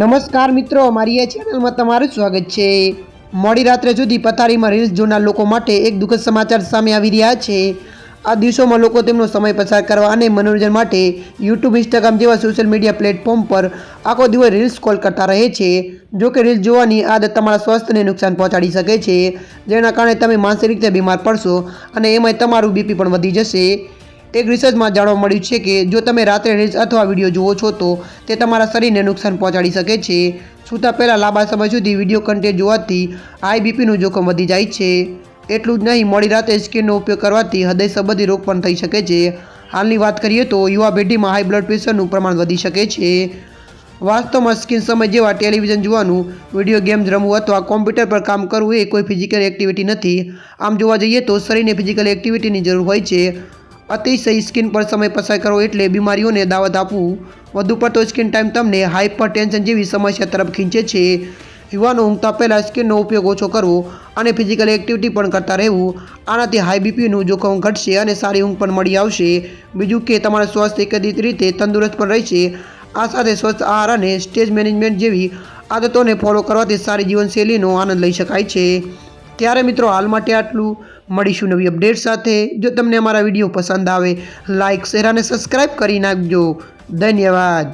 નમસ્કાર મિત્રો મારી આ ચેનલમાં તમારું સ્વાગત છે. મોડી રાત્રે સુધી પથારીમાં રીલ્સ જોનાર લોકો માટે એક દુઃખદ સમાચાર સામે આવી રહ્યા છે. આ દિવસોમાં લોકો તેમનો સમય પસાર કરવા અને મનોરંજન માટે યુટ્યુબ ઇન્સ્ટાગ્રામ જેવા સોશિયલ મીડિયા પ્લેટફોર્મ પર આખો દિવસ રીલ્સ કોલ કરતા રહે છે. જો કે રીલ્સ જોવાની આદત તમારા સ્વાસ્થ્યને નુકસાન પહોંચાડી શકે છે, જેના કારણે તમે માનસિક રીતે બીમાર પડશો અને એમાંય તમારું બીપી પણ વધી જશે. એક રિસર્ચમાં જાણવા મળ્યું છે કે જો તમે રાત્રે રીલ્સ અથવા વીડિયો જુઓ છો તો તે તમારા શરીરને નુકસાન પહોંચાડી શકે છે. સૂતા પહેલાં લાંબા સમય સુધી વીડિયો કન્ટેન્ટ જોવાથી હાઈ બીપીનું જોખમ વધી જાય છે. એટલું જ નહીં, મોડી રાતે સ્કીનનો ઉપયોગ કરવાથી હૃદય સંબંધી રોગ પણ થઈ શકે છે. હાલની વાત કરીએ તો યુવા પેઢીમાં હાઈ બ્લડ પ્રેશરનું પ્રમાણ વધી શકે છે. વાસ્તવમાં સ્ક્રીન સમય જેવા ટેલિવિઝન જોવાનું વીડિયો ગેમ્સ રમવું અથવા કોમ્પ્યુટર પર કામ કરવું એ કોઈ ફિઝિકલ એક્ટિવિટી નથી. આમ જોવા જઈએ તો શરીરને ફિઝિકલ એક્ટિવિટીની જરૂર હોય છે. અતિશય સ્કીન પર સમય પસાર કરવો એટલે બીમારીઓને દાવત આપવું વધુ પડતો સ્કીન ટાઈમ તમને હાઇપર ટેન્શન જેવી સમસ્યા તરફ ખીંચે છે. યુવાનો ઊંઘતા પહેલાં સ્કીનનો ઉપયોગ ઓછો કરવો અને ફિઝિકલ એક્ટિવિટી પણ કરતા રહેવું. આનાથી હાઈ બીપીનું જોખમ ઘટશે અને સારી ઊંઘ પણ મળી આવશે. બીજું કે તમારા સ્વાસ્થ્ય એકત્રિત રીતે તંદુરસ્ત પણ રહેશે. આ સાથે સ્વસ્થ આહાર અને સ્ટેજ મેનેજમેન્ટ જેવી આદતોને ફોલો કરવાથી સારી જીવનશૈલીનો આનંદ લઈ શકાય છે. ત્યારે મિત્રો હાલ માટે આટલું. મળીશું નવી અપડેટ સાથે. જો તમને અમારા વીડિયો પસંદ આવે લાઇક શેર અને સબસ્ક્રાઈબ કરી નાખજો. ધન્યવાદ.